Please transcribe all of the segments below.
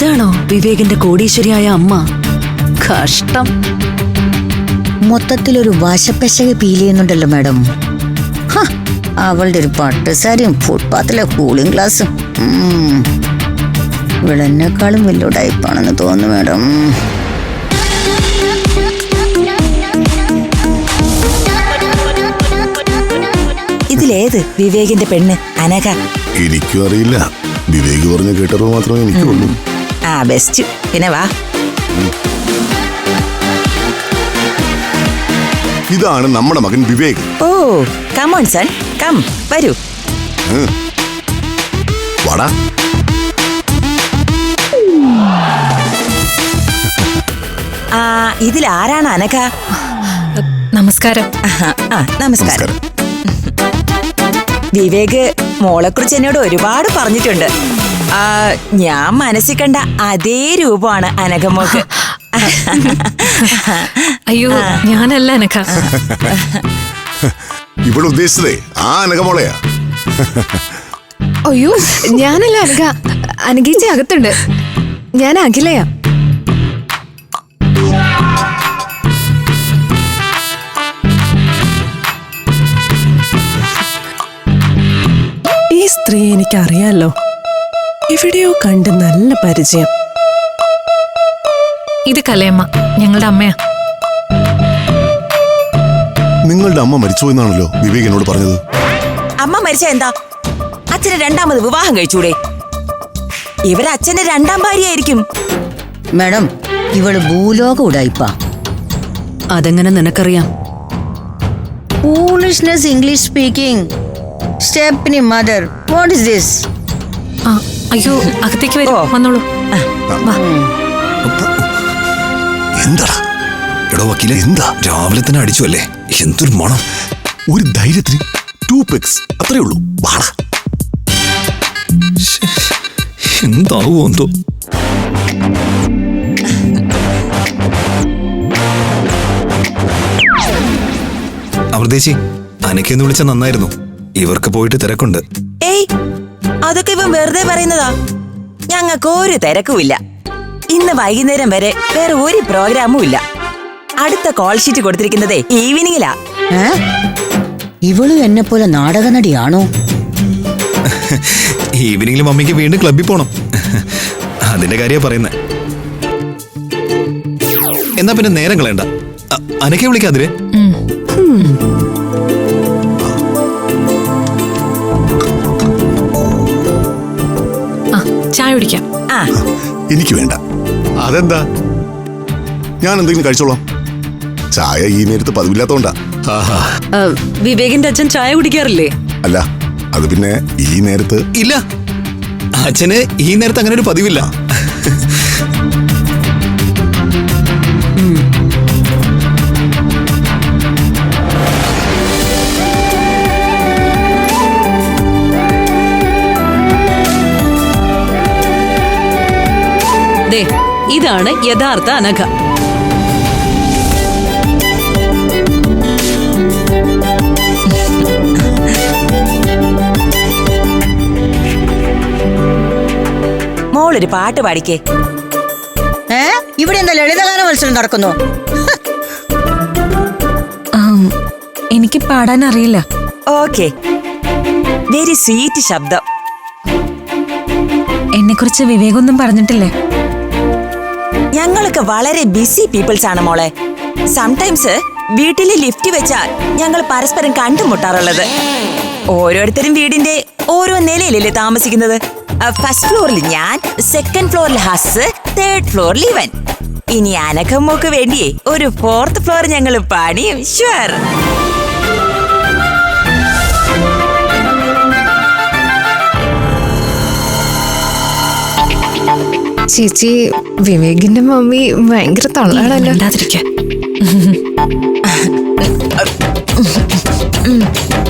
ഇതാണോ വിവേകിന്റെ കോടീശ്വരിയായ അമ്മ? കഷ്ടം. മൊത്തത്തിലൊരു വാശപ്പശക ഫീൽ ചെയ്യുന്നുണ്ടല്ലോ മാഡം. അവളുടെ ഒരു പട്ടുസാരിയും ഫുട്പാത്തിലെ കൂളിംഗ് ഗ്ലാസും ഉം. ഇവിടെ എന്നെക്കാളും വലിയ ടൈപ്പാണെന്ന് തോന്നുന്നു മാഡം. ഇതിലേത് വിവേകിന്റെ പെണ്ണ് അനക എനിക്കും അറിയില്ല. വിവേക് പറഞ്ഞ കേട്ടറിവ് മാത്രമേ എനിക്കുള്ളൂ. ആ ബെസ്റ്റ് പിന്നെ വാ. ഇതാണ് നമ്മുടെ മകൻ Vivek. Oh come on son come വരൂ. വാടാ. ആ ഇതിൽ ആരാണ് അനക നമസ്കാരം. ആ നമസ്കാരം. വിവേക് മോളെക്കുറിച്ച് എന്നോട് ഒരുപാട് പറഞ്ഞിട്ടുണ്ട്. ഞാൻ മനസ്സിൽ കണ്ട അതേ രൂപമാണ് അനഘമോക്ക് അയ്യോ ഞാനല്ല അനഘ. ഇവിടെ ഉദ്ദേശിച്ചതേ ആ അനഘമോളയാ അയ്യോ ഞാനല്ല അനഘ. അനഘീച്ച അകത്തുണ്ട്. ഞാൻ അഖിലയാ. ഈ സ്ത്രീ എനിക്കറിയാലോ. എവിടെയോ കണ്ട് നല്ല പരിചയം. ഇത് കലയമ്മ ഞങ്ങളുടെ അമ്മയാ. നിങ്ങളുടെ അമ്മ മരിച്ചുപോയെന്നാണല്ലോ വിവേക് എന്നോട് പറഞ്ഞത്. അമ്മ മരിച്ച എന്താ? അച്ഛന് രണ്ടാമത് വിവാഹം കഴിച്ചൂടെ? ഇവരച്ഛന്റെ രണ്ടാം ഭാര്യയായിരിക്കും. മാഡം ഇവൾ ഭൂലോക ഉടായിപ്പ. അതെങ്ങനെ നിനക്കറിയാം? Foolishness English speaking stepney mother what is this ആ അയ്യോ അകത്തേക്ക് വരുമോ വന്നോളൂ. എന്താ എന്താടാ? എടോ വക്കീലെ എന്താ? രാവിലെ തന്നെ അടിച്ചു അല്ലേ? എന്തൊരു മണം. ഒരു ധൈര്യത്തിന് ടൂ പെക്സ് അത്രേ ഉള്ളൂ. വാടാ. എന്താവോ എന്തോ. അമൃതേശി അനക്കെന്ന് വിളിച്ച നന്നായിരുന്നു. ഇവർക്ക് പോയിട്ട് തിരക്കുണ്ട്. ഏയ് അതൊക്കെ ഇവൻ വെറുതെ പറയുന്നതാ. ഞങ്ങൾക്ക് ഒരു തിരക്കുമില്ല. ഇന്ന് വൈകുന്നേരം വരെ വേറെ ഒരു പ്രോഗ്രാമും ഇല്ല. അടുത്ത കോൾ ഷീറ്റ് കൊടുത്തിരിക്കുന്നതേ ഈവനിങ്ങിലാ ഇവൾ എന്നെ പോലെ നാടക നടിയാണോ ഈവനിങ്ങിൽ മമ്മിക്ക് വീണ്ടും ക്ലബിൽ പോണം. അതിന്റെ കാര്യ പറയുന്നേ. എന്നാ പിന്നെ നേരം കളയണ്ട. അനക്കെ വിളിക്കാതിരെ. ചായ കുടിക്കാം. ആ. എനിക്ക് വേണ്ട. അതെന്താ? ഞാൻ എന്തെങ്കിലും കഴിച്ചോളാം. ചായ ഈ നേരത്ത് പതിവില്ലാത്തോണ്ടാ. വിവേകിന്റെ അച്ഛൻ ചായ കുടിക്കാറില്ലേ? അല്ല അത് പിന്നെ ഈ നേരത്ത് ഇല്ല. അച്ഛന് ഈ നേരത്ത് അങ്ങനെ ഒരു പതിവില്ല. ദേ ഇതാണ് യഥാർത്ഥ അനഘ. മോളൊരു പാട്ട് പാടിക്കേ. ഏ? ഇവിടെ എന്താ ലളിതഗാന മത്സരം നടക്കുന്നു? എനിക്ക് പാടാൻ അറിയില്ല. ഓക്കെ. വെരി സ്വീറ്റ് ശബ്ദം. എന്നെ കുറിച്ച് വിവേകൊന്നും പറഞ്ഞിട്ടില്ലേ? ഞങ്ങളൊക്കെ വളരെ ബിസി പീപ്പിൾസ് ആണ് മോളെ. സംടൈംസ് വീട്ടിലെ ലിഫ്റ്റ് വെച്ചാൽ ഞങ്ങൾ പരസ്പരം കണ്ടുമുട്ടാറുള്ളത്. ഓരോരുത്തരും വീടിന്റെ ഓരോ നിലയിലല്ലേ താമസിക്കുന്നത്. ഫസ്റ്റ് ഫ്ലോറിൽ ഞാൻ സെക്കൻഡ് ഫ്ലോറിൽ ഹസ് തേർഡ് ഫ്ലോറിൽ ഇവൻ. ഇനി അനഘമ്മോക്ക് വേണ്ടിയേ ഒരു ഫോർത്ത് ഫ്ലോർ ഞങ്ങൾ പണിയും. ഷുവർ ചേച്ചി വിവേകിന്റെ മമ്മി ഭയങ്കര തള്ളാണല്ലോ മിണ്ടാതിരിക്ക.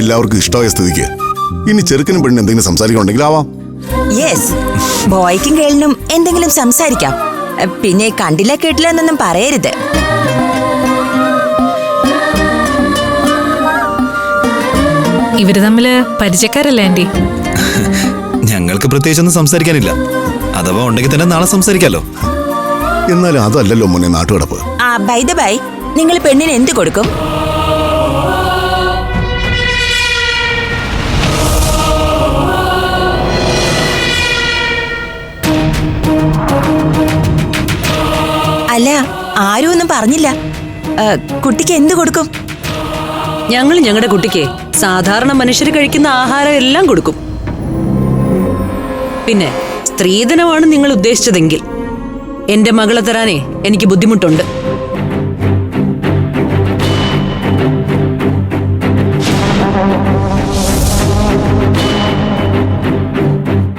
എല്ലാവർക്കും ഇഷ്ടമായ സ്ഥിതിക്ക്. ഇനി ചെറുക്കനും പെണ്ണിനും എന്തെങ്കിലും സംസാരിക്കണമെങ്കിൽ ആവാം. യെസ് ബോയ്ക്കും ഗേളിനും എന്തെങ്കിലും സംസാരിക്കാം. പിന്നെ കണ്ടില്ല കേട്ടില്ല എന്നൊന്നും പറയരുത്. ഇവർ തമ്മിൽ പരിചയക്കാരല്ലേ ആന്റി? ഞങ്ങൾക്ക് പ്രത്യേകിച്ചൊന്നും സംസാരിക്കാനില്ല. അഥവാ ഉണ്ടെങ്കിൽ തന്നെ നാളെ സംസാരിക്കാലോ. എന്നാലും അതല്ലല്ലോ മുന്നേ നാട്ടുകടപ്പ്. ആ ബൈ ദ ബൈ നിങ്ങൾ പെണ്ണിന് എന്ത് കൊടുക്കും? അല്ല ആരും ഒന്നും പറഞ്ഞില്ല. കുട്ടിക്ക് എന്ത് കൊടുക്കും? ഞങ്ങൾ ഞങ്ങളുടെ കുട്ടിക്ക് സാധാരണ മനുഷ്യർ കഴിക്കുന്ന ആഹാരം എല്ലാം കൊടുക്കും. പിന്നെ സ്ത്രീധനമാണ് നിങ്ങൾ ഉദ്ദേശിച്ചതെങ്കിൽ. എന്റെ മകളെ തരാനേ എനിക്ക് ബുദ്ധിമുട്ടുണ്ട്.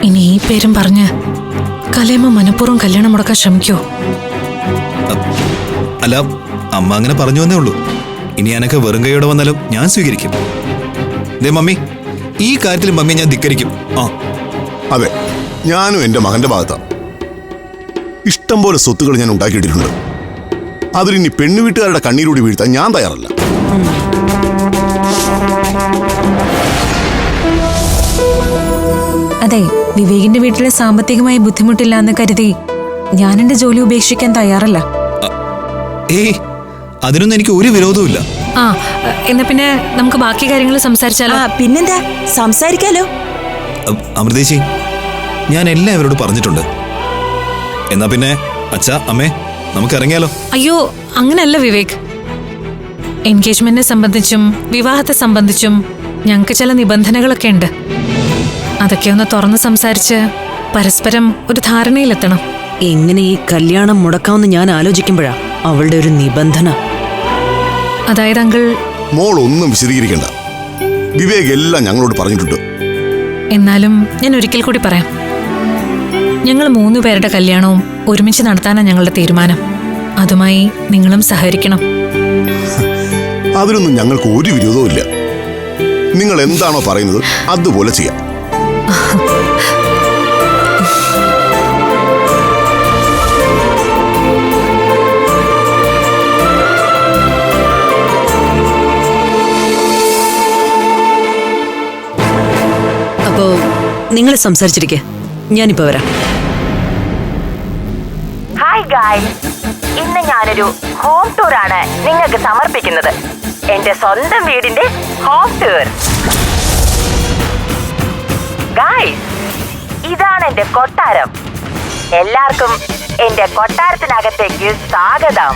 ഇനി ഈ പേരും പറഞ്ഞ് കലേമ മനഃപൂർവം കല്യാണം മുടക്കാൻ ശ്രമിക്കോ? അല്ല അമ്മ അങ്ങനെ പറഞ്ഞു വന്നേ ഉള്ളൂ. ഇനി എനക്ക് വെറും കൈയോടെ വന്നാലും ഞാൻ സ്വീകരിക്കും. ദേ മമ്മി ഈ കാര്യത്തിൽ മമ്മി ഞാൻ ധിക്കരിക്കും. ആ. അതെ ഞാനും എന്റെ മകന്റെ ഭാഗത്താണ് ഇഷ്ടം പോലെ സ്വത്തുകൾ ഞാൻ ഉണ്ടാക്കിയിട്ടിട്ടുണ്ട്. അതിലിനി പെണ്ണു വീട്ടുകാരുടെ കണ്ണീരൂടി വീഴ്ത്താൻ ഞാൻ തയ്യാറല്ല. അതെ വിവേകിന്റെ വീട്ടിലെ സാമ്പത്തികമായി ബുദ്ധിമുട്ടില്ല എന്ന് കരുതി ഞാൻ എന്റെ ജോലി ഉപേക്ഷിക്കാൻ തയ്യാറല്ല. ഏയ് അതിനൊന്നും എനിക്ക് ഒരു വിരോധവുമില്ല. ആ എന്നാ പിന്നെ നമുക്ക് ബാക്കി കാര്യങ്ങൾ സംസാരിച്ചാലോ? ആ പിന്നെന്താ? സംസാരിക്കാലോ. അ- അമൃതേശി ഞാൻ എല്ലാം ഇവരോട് പറഞ്ഞിട്ടുണ്ട്. എന്നാ പിന്നെ അച്ഛാ അമ്മേ നമുക്ക് ഇറങ്ങിയാലോ? അയ്യോ അങ്ങനല്ല വിവേക്. എൻഗേജ്മെന്റിനെ സംബന്ധിച്ചും വിവാഹത്തെ സംബന്ധിച്ചും ഞങ്ങൾക്ക് ചില നിബന്ധനകളൊക്കെ ഉണ്ട്. അതൊക്കെ ഒന്ന് തുറന്ന് സംസാരിച്ച് പരസ്പരം ഒരു ധാരണയിലെത്തണം. എങ്ങനെ ഈ കല്യാണം മുടക്കാമെന്ന് ഞാൻ ആലോചിക്കുമ്പോഴാ? അവളുടെ ഒരു നിബന്ധന. അതായത് അങ്കിൾ മോൾ ഒന്നും വിശദീകരിക്കണ്ട. വിവേക് എല്ലാം ഞങ്ങളോട് പറഞ്ഞിട്ടുണ്ട്. എന്നാലും ഞാൻ ഒരിക്കൽ കൂടി പറയാം. ഞങ്ങൾ മൂന്നു പേരുടെ കല്യാണവും ഒരുമിച്ച് നടത്താനാണ് ഞങ്ങളുടെ തീരുമാനം. അതുമായി നിങ്ങളും സഹകരിക്കണം. അതിനൊന്നും ഞങ്ങൾക്ക് ഒരു വിരോധവും ഇല്ല നിങ്ങൾ എന്താണോ പറയുന്നത് അതുപോലെ ചെയ്യാം. അപ്പോ നിങ്ങൾ സംസാരിച്ചിരിക്കെ. ഞാനിപ്പോ വരാം. ഹായ് ഗായ്സ് ഇന്ന് ഞാനൊരു ഹോം ടൂർ ആണ് നിങ്ങൾക്ക് സമർപ്പിക്കുന്നത്. എന്റെ സ്വന്തം വീടിന്റെ ഹോം ടൂർ ഗായ്സ് ഇതാണ് എന്റെ കൊട്ടാരം. എല്ലാവർക്കും എന്റെ കൊട്ടാരത്തിനകത്തേക്ക് സ്വാഗതം.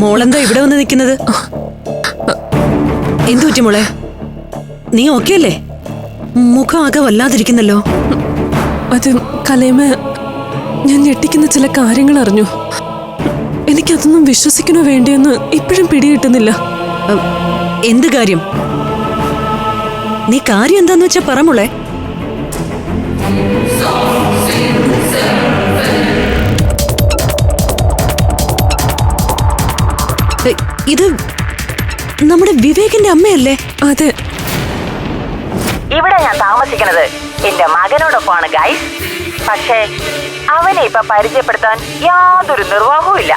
മോളെന്താ ഇവിടെ വന്ന് നിൽക്കുന്നത്? എന്തു പറ്റി മോളെ? നീ ഓക്കെ അല്ലേ? മുഖം ആകെ വല്ലാതിരിക്കുന്നല്ലോ. അത് കലയമ ഞാൻ ഞെട്ടിക്കുന്ന ചില കാര്യങ്ങൾ അറിഞ്ഞു. എനിക്കതൊന്നും വിശ്വസിക്കണോ വേണ്ടിയെന്ന് ഇപ്പോഴും പിടികിട്ടുന്നില്ല എന്ത് കാര്യം? നീ കാര്യം എന്താന്ന് വെച്ചാ പറമുളെ ഇത് നമ്മുടെ വിവേകിന്റെ അമ്മയല്ലേ? അതെ. ഇവിടെ ഞാൻ താമസിക്കുന്നത് എന്റെ മകനോടൊപ്പമാണ് ഗൈസ് പക്ഷേ അവനെ ഇപ്പൊ പരിചയപ്പെടുത്താൻ യാതൊരു നിർവാഹവും ഇല്ല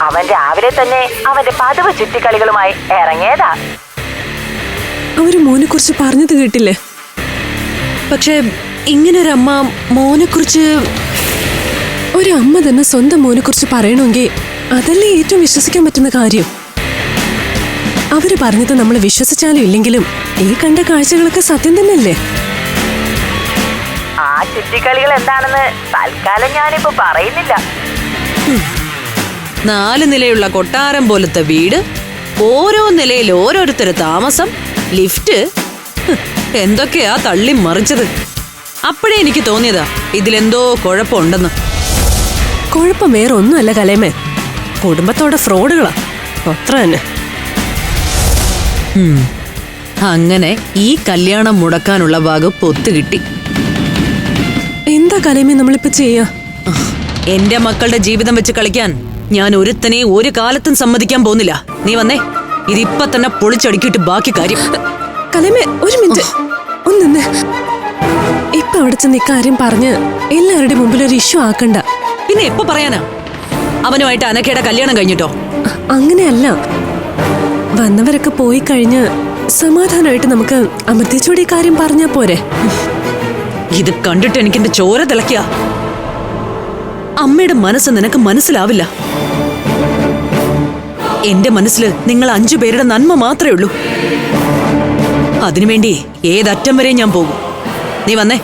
അവൻ രാവിലെ തന്നെ അവന്റെ പതിവ് ചുറ്റിക്കളികളുമായി ഇറങ്ങിയതാ. അവർ മോനെ കുറിച്ച് പറഞ്ഞത് കേട്ടില്ലേ? പക്ഷേ ഇങ്ങനൊരമ്മ മോനെ കുറിച്ച് ഒരു അമ്മ തന്നെ സ്വന്തം മോനെ കുറിച്ച് പറയണമെങ്കിൽ അതല്ലേ ഏറ്റവും വിശ്വസിക്കാൻ പറ്റുന്ന കാര്യം? അവർ പറഞ്ഞത് നമ്മൾ വിശ്വസിച്ചാലും ഇല്ലെങ്കിലും ഈ കണ്ട കാഴ്ചകളൊക്കെ സത്യം തന്നെയല്ലേ? ആ ചുറ്റിക്കളികൾ എന്താണെന്ന് തൽക്കാലം ഞാനിപ്പോ പറയുന്നില്ല. നാല് നിലയുള്ള കൊട്ടാരം പോലത്തെ വീട് ഓരോ നിലയിൽ ഓരോരുത്തര് താമസം ലിഫ്റ്റ് എന്തൊക്കെയാ തള്ളി മറിച്ചത്? അപ്പോഴേ എനിക്ക് തോന്നിയതാ ഇതിലെന്തോ കുഴപ്പമുണ്ടെന്ന്. കുഴപ്പം വേറെ ഒന്നുമല്ല കലേമേ. കുടുംബത്തോടെ ഫ്രോഡുകളാ. അത്ര തന്നെ. അങ്ങനെ ഈ കല്യാണം മുടക്കാനുള്ള വകുപ്പ് ഒത്തുകിട്ടി എന്താ കലേമേ നമ്മളിപ്പോ ചെയ്യാ? എന്റെ മക്കളുടെ ജീവിതം വെച്ച് കളിക്കാൻ ഞാൻ ഒരുത്തനെ ഒരു കാലത്തും സമ്മതിക്കാൻ പോകുന്നില്ല. നീ വന്നേ. ഇതിപ്പൊ തന്നെ പൊളിച്ചടുക്കിയിട്ട് ബാക്കി കാര്യം. കലമേ ഒരു മിനിറ്റ്. ഒന്ന് ഇപ്പൊ അവിടെ ചെന്ന് ഇക്കാര്യം പറഞ്ഞ് എല്ലാവരുടെ മുമ്പിൽ ഒരു ഇഷ്യൂ ആക്കണ്ട. പിന്നെ എപ്പോ പറയാനാ? അവനുമായിട്ട് അനക്കയുടെ കല്യാണം കഴിഞ്ഞിട്ടോ? അങ്ങനെയല്ല. വന്നവരൊക്കെ പോയി കഴിഞ്ഞ് സമാധാനമായിട്ട് നമുക്ക് അമൃതിച്ചോട് കാര്യം പറഞ്ഞാ പോരെ. ഇത് കണ്ടിട്ട് എനിക്ക് എന്റെ ചോര തിളക്കിയ അമ്മയുടെ മനസ്സ് നിനക്ക് മനസ്സിലാവില്ല. എന്റെ മനസ്സിൽ നിങ്ങൾ അഞ്ചു പേരുടെ നന്മ മാത്രമേ ഉള്ളൂ. അതിനുവേണ്ടി ഏതറ്റം വരെ ഞാൻ പോകും. നീ വന്നേ.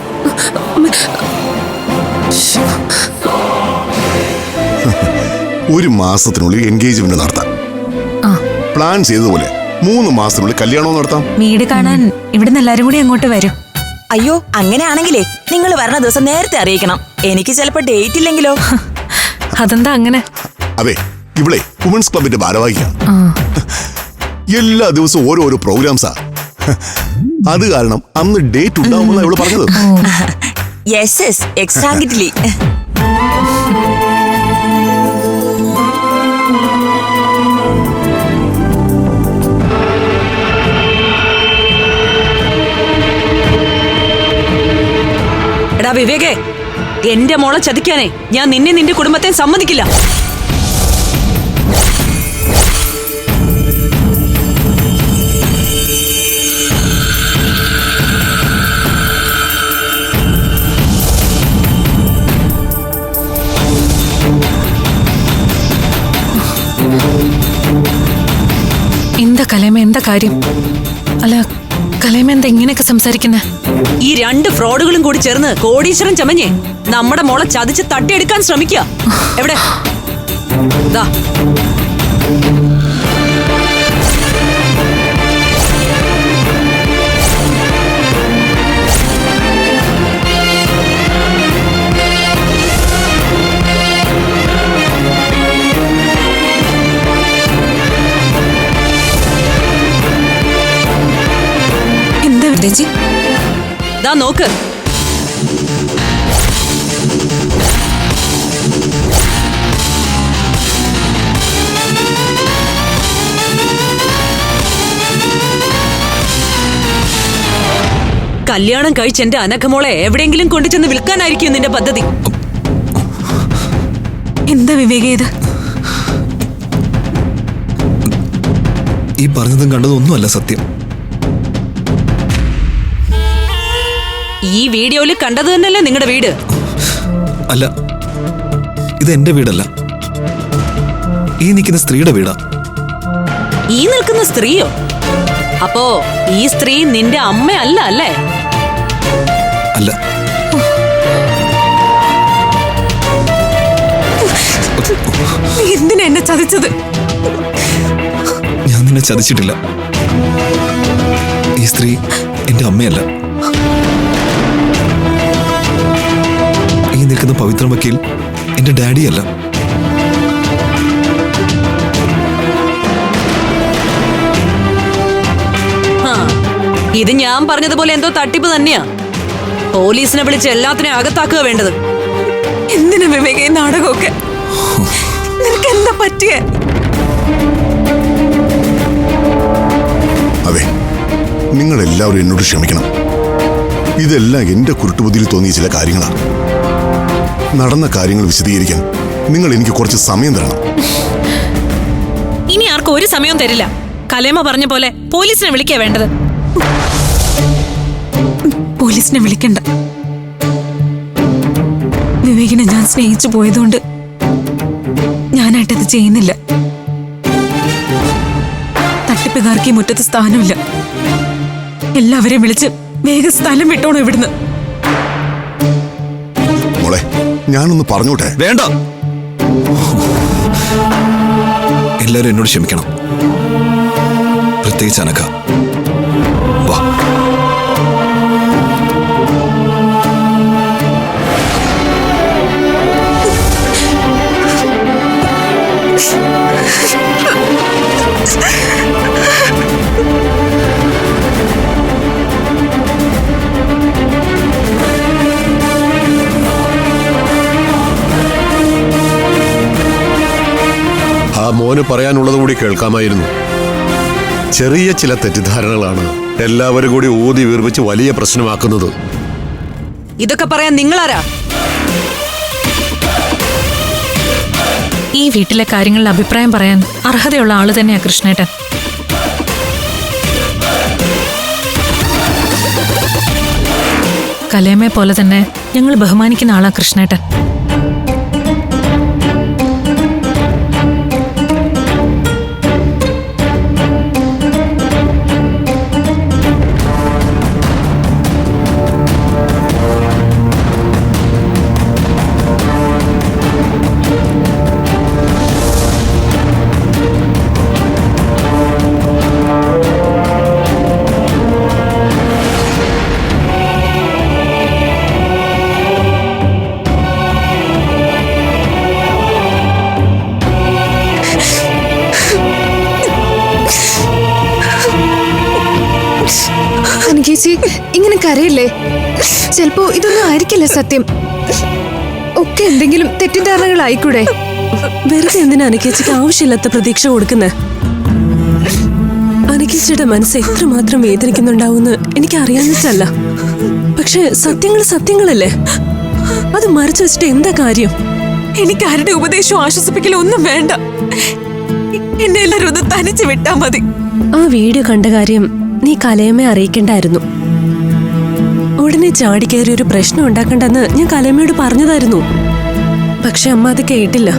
ഒരു മാസത്തിനുള്ളിൽ എൻഗേജ്മെന്റ് നടത്താം. പ്ലാൻ ചെയ്തതുപോലെ മൂന്ന് മാസത്തിനുള്ളിൽ കല്യാണവും നടത്താം. വീട് കാണാൻ ഇവിടുന്ന് എല്ലാരും കൂടി അങ്ങോട്ട് വരും. അയ്യോ അങ്ങനെയാണെങ്കിലേ നിങ്ങൾ വരണ ദിവസം നേരത്തെ അറിയിക്കണം. എനിക്ക് ചിലപ്പോ ഡേറ്റ് ഇല്ലെങ്കിലോ? അതെന്താ അങ്ങനെ? അതെ ഇവിടെ വുമൻസ് ക്ലബിന്റെ ഭാരവാഹിയാണ്. എല്ലാ ദിവസവും ഓരോരോ പ്രോഗ്രാംസാ അത് കാരണം അന്ന് ഡേറ്റ് ഉണ്ടാവുമെന്നാണ് ഇവൾ പറഞ്ഞത്. യെസ് വിവേകേ എന്റെ മോളെ ചതിക്കാനേ ഞാൻ നിന്നെ നിന്റെ കുടുംബത്തെ സമ്മതിക്കില്ല. എന്താ കാര്യം? അല്ല കലേമ എന്താ ഇങ്ങനെയൊക്കെ സംസാരിക്കുന്നേ? ഈ രണ്ട് ഫ്രോഡുകളും കൂടി ചേർന്ന് കോടീശ്വരൻ ചമഞ്ഞേ നമ്മുടെ മോളെ ചതിച്ച് തട്ടിയെടുക്കാൻ ശ്രമിക്കുക. എവിടെ? വിദ്യജി ദാ നോക്ക് കല്യാണം കഴിച്ച് എന്റെ അനഘമോളെ എവിടെയെങ്കിലും കൊണ്ടുചെന്ന് വിൽക്കാനായിരിക്കും നിന്റെ പദ്ധതി. എന്താ വിവേക ഇത്? ഈ പറഞ്ഞതും കണ്ടതും ഒന്നുമല്ല സത്യം. ഈ വീഡിയോയിൽ കണ്ടത് തന്നെയല്ലേ നിങ്ങളുടെ വീട്? അല്ല ഇത് എന്റെ വീടല്ല. ഈ നിൽക്കുന്ന സ്ത്രീയുടെ വീടാ. ഈ നിൽക്കുന്ന സ്ത്രീയോ? അപ്പോ ഈ സ്ത്രീ നിന്റെ അമ്മയല്ല അല്ലേ? അല്ല. എന്തിനാ എന്നെ ചതിച്ചത്? ഞാൻ നിന്നെ ചതിച്ചിട്ടില്ല. ഈ സ്ത്രീ എന്റെ അമ്മയല്ല. ഈ നിൽക്കുന്ന പവിത്ര വക്കീൽ എന്റെ ഡാഡിയല്ല ഇത് ഞാൻ പറഞ്ഞതുപോലെ എന്തോ തട്ടിപ്പ് തന്നെയാ. പോലീസിനെ വിളിച്ച് എല്ലാത്തിനെയും അകത്താക്കുക വേണ്ടത്. എന്തിനു വിവേക ഈ നാടകമൊക്കെ? നിനക്ക് എന്താ പറ്റിയ? അതെ നിങ്ങൾ എല്ലാവരും എന്നോട് ക്ഷമിക്കണം. ഇതെല്ലാം എന്റെ കുരുട്ടുബുദ്ധിയിൽ തോന്നിയ ചില കാര്യങ്ങളാണ്. നടന്ന കാര്യങ്ങൾ വിശദീകരിക്കാൻ നിങ്ങൾ എനിക്ക് കുറച്ച് സമയം തരണം. ഇനി ആർക്കും ഒരു സമയവും തരില്ല. കലേമ പറഞ്ഞ പോലെ പോലീസിനെ വിളിക്കാ വേണ്ടത്. പോലീസിനെ വിളിക്കണ്ട. വിവേകിനെ ഞാൻ സ്നേഹിച്ചു പോയതുകൊണ്ട് ഞാനായിട്ടത് ചെയ്യുന്നില്ല. തട്ടിപ്പുകാർക്ക് ഈ മുറ്റത്ത് സ്ഥാനമില്ല. എല്ലാവരെയും വിളിച്ച് വേഗം സ്ഥലം വിട്ടോണോ ഇവിടുന്ന്. ഞാനൊന്ന് പറഞ്ഞോട്ടെ? വേണ്ട. എല്ലാവരും എന്നോട് ക്ഷമിക്കണം. പ്രത്യേകിച്ച് അനക്ക മോന് പറയാനുള്ളത് കൂടി കേൾക്കാമായിരുന്നു. ചെറിയ ചില തെറ്റിദ്ധാരണകളാണ് എല്ലാവരും കൂടി ഊതി വീർപ്പിച്ച് വലിയ പ്രശ്നമാക്കുന്നത്. ഇതൊക്കെ പറയാൻ നിങ്ങളാരാ? ഈ വീട്ടിലെ കാര്യങ്ങളിൽ അഭിപ്രായം പറയാൻ അർഹതയുള്ള ആൾ തന്നെയാ കൃഷ്ണേട്ടൻ. കലേമയെ പോലെ തന്നെ ഞങ്ങൾ ബഹുമാനിക്കുന്ന ആളാ കൃഷ്ണേട്ടൻ. ചിലപ്പോ ഇതൊന്നും ആയിരിക്കില്ല സത്യം. ഒക്കെ എന്തെങ്കിലും തെറ്റിദ്ധാരണകളായിക്കൂടെ? വെറുതെ എന്തിനാ അനക്കേച്ചിക്ക് ആവശ്യമില്ലാത്ത പ്രതീക്ഷ കൊടുക്കുന്നത് അനക്കേച്ചിയുടെ മനസ്സ് എത്രമാത്രം വേദനിക്കുന്നുണ്ടാവുമെന്ന് എനിക്ക് അറിയാഞ്ഞിട്ടല്ല പക്ഷെ സത്യങ്ങൾ സത്യങ്ങളല്ലേ? അത് മറച്ചു വെച്ചിട്ട് എന്താ കാര്യം? എനിക്ക് ആരുടെ ഉപദേശവും ആശ്വസിപ്പിക്കലും ഒന്നും വേണ്ട. എന്നെ എല്ലാരും ഒന്ന് തനിച്ച് വിട്ടാ മതി. ആ വീഡിയോ കണ്ട കാര്യം നീ കലയമ്മയെ അറിയിക്കണ്ടായിരുന്നു. ഉടനെ ചാടിക്കയറി ഒരു പ്രശ്നം ഉണ്ടാക്കണ്ടെന്ന് ഞാൻ കലമ്മയോട് പറഞ്ഞതായിരുന്നു. പക്ഷെ അമ്മ അത് കേട്ടില്ല.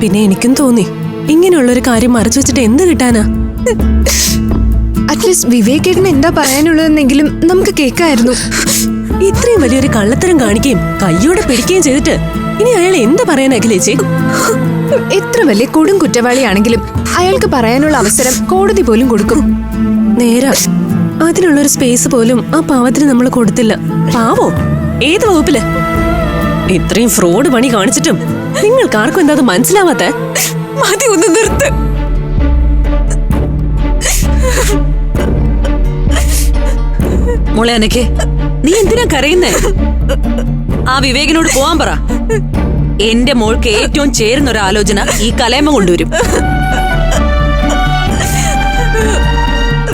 പിന്നെ എനിക്കും തോന്നി. ഇങ്ങനെയുള്ള ഒരു കാര്യം മറച്ചു വെച്ചിട്ട് എന്ത് കിട്ടാനാ? അറ്റ്ലീസ്റ്റ് വിവേകേട്ടന് എന്താ പറയാനുള്ളതെന്നെങ്കിലും നമുക്ക് കേൾക്കായിരുന്നു. ഇത്രയും വലിയൊരു കള്ളത്തരം കാണിക്കുകയും കയ്യോടെ പിടിക്കുകയും ചെയ്തിട്ട് ഇനി അയാൾ എന്ത് പറയാൻ അഖിലേച്ചി എത്ര വലിയ കൊടും കുറ്റവാളിയാണെങ്കിലും അയാൾക്ക് പറയാനുള്ള അവസരം കോടതി പോലും കൊടുക്കും. നേരാ. അതിനുള്ള ഒരു സ്പേസ് പോലും ആ പാവത്തിന് നമ്മൾ കൊടുത്തില്ല. പാവോ? ഏത് വകുപ്പിൽ? ഇത്രയും ഫ്രോഡ് പണി കാണിച്ചിട്ടും നിങ്ങൾക്ക് ആർക്കും എന്താ മനസ്സിലാവാത്ത? മതി ഒന്ന് നിർത്ത്. മോളെ അനക്കെ നീ എന്തിനാ കരയുന്നേ? ആ വിവേകിനോട് പോവാൻ പറ. എന്റെ മോൾക്ക് ഏറ്റവും ചേരുന്ന ഒരു ആലോചന ഈ കലേമ കൊണ്ടുവരും.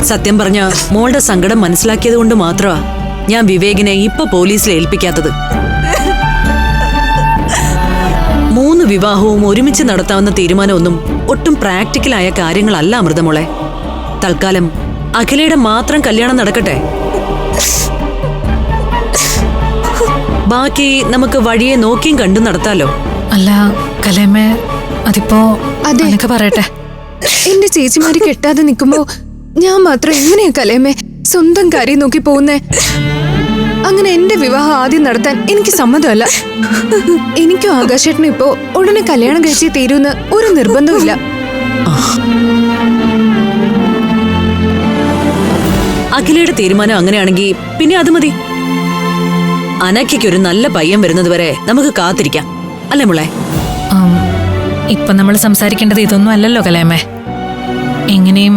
സത്യം പറഞ്ഞ മോളുടെ സങ്കടം മനസ്സിലാക്കിയത് കൊണ്ട് മാത്രമാ ഞാൻ വിവേകിനെ ഇപ്പൊ പോലീസിൽ ഏൽപ്പിക്കാത്തത്. മൂന്ന് വിവാഹവും ഒരുമിച്ച് നടത്താവുന്ന തീരുമാനമൊന്നും ഒട്ടും പ്രാക്ടിക്കലായ കാര്യങ്ങളല്ല അമൃതമോളെ. തൽക്കാലം അഖിലയുടെ മാത്രം കല്യാണം നടക്കട്ടെ. ബാക്കി നമുക്ക് വഴിയെ നോക്കിയും കണ്ടും നടത്താലോ. അല്ല കലേമേ അതിപ്പോ അതെ. പറയട്ടെ. എന്റെ ചേച്ചിമാര് കെട്ടാതെ നിൽക്കുമ്പോ ഞാൻ മാത്രം എങ്ങനെയാ കലേമേ സ്വന്തം കാര്യം നോക്കി പോകുന്നേ? അങ്ങനെ എന്റെ വിവാഹം ആദ്യം നടത്താൻ എനിക്ക് സമ്മതമല്ല. എനിക്കും ആകാശേട്ടനും ഇപ്പോ ഉടനെ കല്യാണം കഴിച്ചേ തീരുമെന്ന് ഒരു നിർബന്ധമില്ല അഖിലയുടെ തീരുമാനം അങ്ങനെയാണെങ്കിൽ പിന്നെ അത് മതി. അനക്കയ്ക്ക് ഒരു നല്ല പയ്യൻ വരുന്നത് വരെ നമുക്ക് കാത്തിരിക്കാം. അല്ലേ മോളെ? ആം, ഇപ്പൊ നമ്മൾ സംസാരിക്കേണ്ടത് ഇതൊന്നും അല്ലല്ലോ കലേമേ എങ്ങനെയും